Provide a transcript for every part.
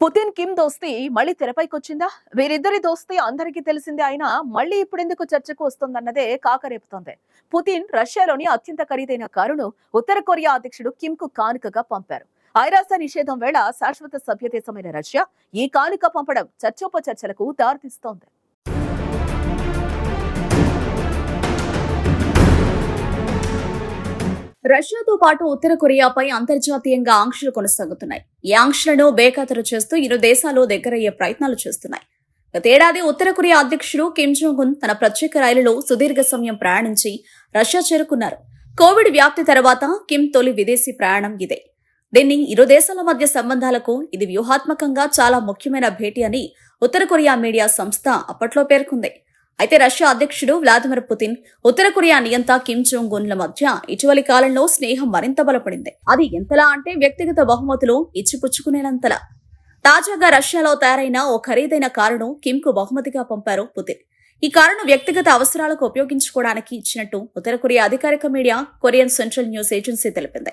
Putin Kim దోస్తి మళ్ళీ తెరపైకి వచ్చిందా వీరిద్దరి దోస్తి అందరికీ తెలిసిందే అయినా మళ్ళీ ఇప్పుడెందుకు చర్చకు వస్తుందన్నదే కాకరేపుతోంది. పుతిన్ రష్యాలోని అత్యంత ఖరీదైన కారును ఉత్తర కొరియా అధ్యక్షుడు కిమ్కు కానుకగా పంపారు. ఐరాస నిషేధం వేళ శాశ్వత సభ్య దేశమైన రష్యా ఈ కానుక పంపడం చర్చోపచర్చలకు దారితీస్తోంది. రష్యాతో పాటు ఉత్తర కొరియాపై అంతర్జాతీయంగా ఆంక్షలు కొనసాగుతున్నాయి. ఈ ఆంక్షలను బేఖాతరు చేస్తూ ఇరు దేశాలు దగ్గరయ్యే ప్రయత్నాలు చేస్తున్నాయి. గతేడాది ఉత్తర కొరియా అధ్యక్షుడు కిమ్ జోంగ్ ఉన్ తన ప్రత్యేక రైలులో సుదీర్ఘ సమయం ప్రయాణించి రష్యా చేరుకున్నారు. కోవిడ్ వ్యాప్తి తర్వాత కిమ్ తొలి విదేశీ ప్రయాణం ఇదే. దీన్ని ఇరు దేశాల మధ్య సంబంధాలకు ఇది వ్యూహాత్మకంగా చాలా ముఖ్యమైన భేటీ అని ఉత్తర కొరియా మీడియా సంస్థ అప్పట్లో పేర్కొంది. అయితే రష్యా అధ్యక్షుడు వ్లాదిమిర్ పుతిన్ ఉత్తర కొరియా నియంత కిమ్ జోంగ్ ఉన్ల మధ్య ఇటీవలి కాలంలో స్నేహం మరింత బలపడింది. అది ఎంతలా అంటే వ్యక్తిగత బహుమతులు ఇచ్చిపుచ్చుకునేంతలా తాజాగా రష్యాలో తయారైన ఓ ఖరీదైన కారును కిమ్కు బహుమతిగా పంపారు పుతిన్. ఈ కారును వ్యక్తిగత అవసరాలకు ఉపయోగించుకోవడానికి ఇచ్చినట్టు ఉత్తర కొరియా అధికారిక media Korean central news agency తెలిపింది.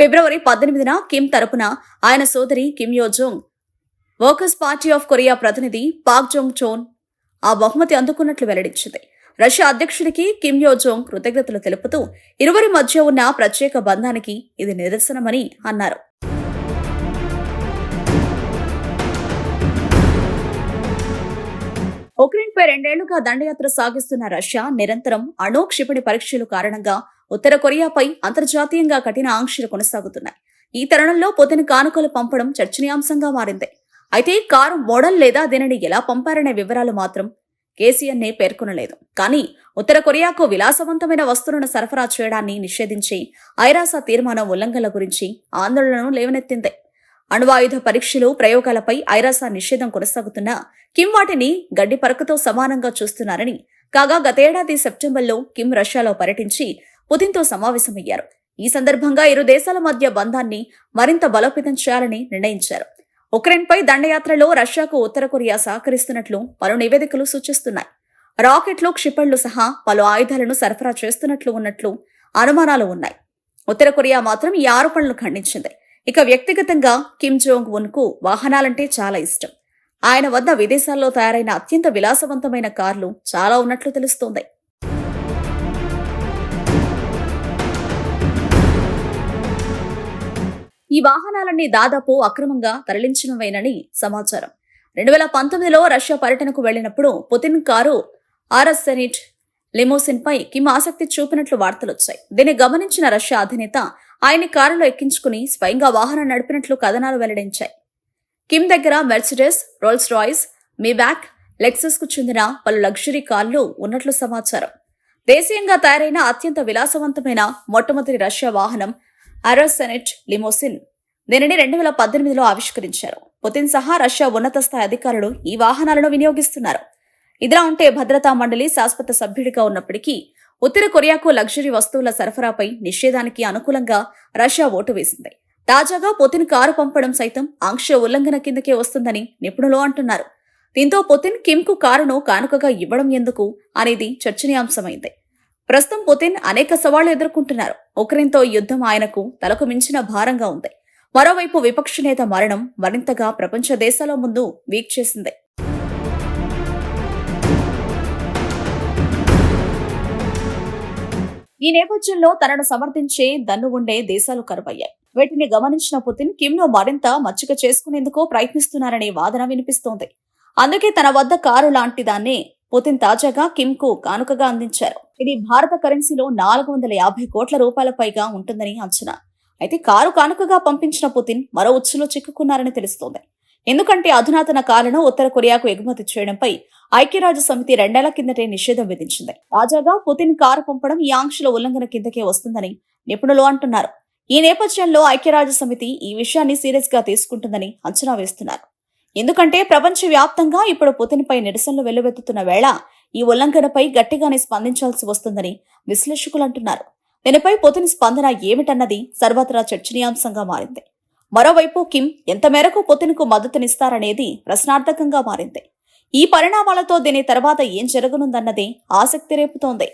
ఫిబ్రవరి పద్దెనిమిదిన కిమ్ తరపున ఆయన సోదరి Kim Yo Jong workers party of Korea ప్రతినిధి పాక్ జోంగ్ చోన్ ఆ బహుమతి అందుకున్నట్లు వెల్లడించింది. రష్యా అధ్యక్షుడికి కిమ్ యోజోంగ్ కృతజ్ఞతలు తెలుపుతూ ఇరువురి మధ్య ఉన్న ప్రత్యేక బంధానికి ఇది నిదర్శనమని అన్నారు. ఉక్రెయిన్పై రెండేళ్ళుగా దండయాత్ర సాగిస్తున్న రష్యా నిరంతరం అణు క్షిపణి పరీక్షలు కారణంగా ఉత్తర కొరియాపై అంతర్జాతీయంగా కఠిన ఆంక్షలు కొనసాగుతున్నాయి. ఈ తరుణంలో పుతిన్ కానుకలు పంపడం చర్చనీయాంశంగా మారింది. అయితే కారు మోడల్ లేదా దీనిని ఎలా పంపారనే వివరాలు మాత్రం కేసీఎన్ఏ పేర్కొనలేదు. కానీ ఉత్తర కొరియాకు విలాసవంతమైన వస్తువులను సరఫరా చేయడాన్ని నిషేధించి ఐరాస తీర్మానం ఉల్లంఘనల గురించి ఆందోళనను లేవనెత్తింది. అణ్వాయుధ పరీక్షలు ప్రయోగాలపై ఐరాస నిషేధం కొనసాగుతున్నా కిమ్ వాటిని గడ్డి పరకతో సమానంగా చూస్తున్నారని కాగా గతేడాది సెప్టెంబర్లో కిమ్ రష్యాలో పర్యటించి పుతిన్తో సమావేశమయ్యారు. ఈ సందర్భంగా ఇరు దేశాల మధ్య బంధాన్ని మరింత బలోపేతం చేయాలని నిర్ణయించారు. ఉక్రెయిన్పై దండయాత్రలో రష్యాకు ఉత్తర కొరియా సహకరిస్తున్నట్లు పలు నివేదికలు సూచిస్తున్నాయి. రాకెట్లు క్షిపణులు సహా పలు ఆయుధాలను సరఫరా చేస్తున్నట్లు ఉన్నట్లు అనుమానాలు ఉన్నాయి. ఉత్తర కొరియా మాత్రం ఈ ఆరోపణలు ఖండించింది. ఇక వ్యక్తిగతంగా కిమ్ జోంగ్ ఉన్కు వాహనాలంటే చాలా ఇష్టం. ఆయన వద్ద విదేశాల్లో తయారైన అత్యంత విలాసవంతమైన కార్లు చాలా ఉన్నట్లు తెలుస్తోంది. ఈ వాహనాలన్నీ దాదాపు అక్రమంగా తరలించినవేనని సమాచారం. రెండు వేల పంతొమ్మిదిలో రష్యా పర్యటనకు వెళ్ళినప్పుడు Putin car Aurus Senat limousine పై కిమ్ ఆసక్తి చూపినట్లు వార్తలొచ్చాయి. దీన్ని గమనించిన రష్యా అధినేత ఆయన్ని కారులో ఎక్కించుకుని స్వయంగా వాహనం నడిపినట్లు కథనాలు వెల్లడించాయి. కిమ్ దగ్గర మెర్సిడెస్ రోల్స్ రాయ్స్ మీబ్యాక్ లెక్సస్కు చెందిన పలు లగ్జరీ కార్లు ఉన్నట్లు సమాచారం. దేశీయంగా తయారైన అత్యంత విలాసవంతమైన మొట్టమొదటి రష్యా వాహనం అరోసెనెట్ లిమోసిన్. దీనిని రెండు వేల పద్దెనిమిదిలో ఆవిష్కరించారు. పుతిన్ సహా రష్యా ఉన్నత స్థాయి అధికారులు ఈ వాహనాలను వినియోగిస్తున్నారు. ఇదిలా ఉంటే భద్రతా మండలి శాశ్వత సభ్యుడిగా ఉన్నప్పటికీ ఉత్తర కొరియాకు లగ్జరీ వస్తువుల సరఫరాపై నిషేధానికి అనుకూలంగా రష్యా ఓటు వేసింది. తాజాగా పుతిన్ కారు పంపడం సైతం ఆంక్ష ఉల్లంఘన కిందకే వస్తుందని నిపుణులు అంటున్నారు. దీంతో పుతిన్ కిమ్కు కారును కానుకగా ఇవ్వడం ఎందుకు అనేది చర్చనీయాంశమైంది. ప్రస్తుతం పుతిన్ అనేక సవాళ్ళు ఎదుర్కొంటున్నారు. ఉక్రెయిన్తో యుద్ధం ఆయనకు తలకు మించిన భారంగా ఉంది. మరోవైపు విపక్ష నేత మరణం మరింతగా ప్రపంచ దేశాల ముందు వీక్ చేసింది. ఈ నేపథ్యంలో తనను సమర్థించే దన్ను ఉండే దేశాలు కరువయ్యాయి. వీటిని గమనించిన పుతిన్ కిమ్ను మరింత మచ్చిక చేసుకునేందుకు ప్రయత్నిస్తున్నారనే వాదన వినిపిస్తోంది. అందుకే తన వద్ద కారు లాంటి దాన్ని పుతిన్ తాజాగా కిమ్కు కానుకగా అందించారు. ఇది భారత కరెన్సీలో నాలుగు వందల యాభై కోట్ల రూపాయల పైగా ఉంటుందని అంచనా. అయితే కారు కానుకగా పంపించిన పుతిన్ మరో ఉచ్చులో చిక్కుకున్నారని తెలుస్తోంది. ఎందుకంటే అధునాతన కారును ఉత్తర కొరియాకు ఎగుమతి చేయడంపై ఐక్యరాజ్య సమితి రెండేళ్ళ కిందటే నిషేధం విధించింది. తాజాగా పుతిన్ కారు పంపడం ఈ ఆంక్షల ఉల్లంఘన కిందకే వస్తుందని నిపుణులు అంటున్నారు. ఈ నేపథ్యంలో ఐక్యరాజ్య సమితి ఈ విషయాన్ని సీరియస్గా తీసుకుంటుందని అంచనా వేస్తున్నారు. ఎందుకంటే ప్రపంచ వ్యాప్తంగా ఇప్పుడు పుతిన్పై నిరసనలు వెల్లువెత్తుతున్న వేళ ఈ ఉల్లంఘనపై గట్టిగానే స్పందించాల్సి వస్తుందని విశ్లేషకులు అంటున్నారు. దీనిపై పుతిన్ స్పందన ఏమిటన్నది సర్వత్రా చర్చనీయాంశంగా మారింది. మరోవైపు కిమ్ ఎంత మేరకు పుతిన్కు మద్దతునిస్తారనేది ప్రశ్నార్థకంగా మారింది. ఈ పరిణామాలతో దీని తర్వాత ఏం జరగనుందన్నది ఆసక్తి రేపుతోంది.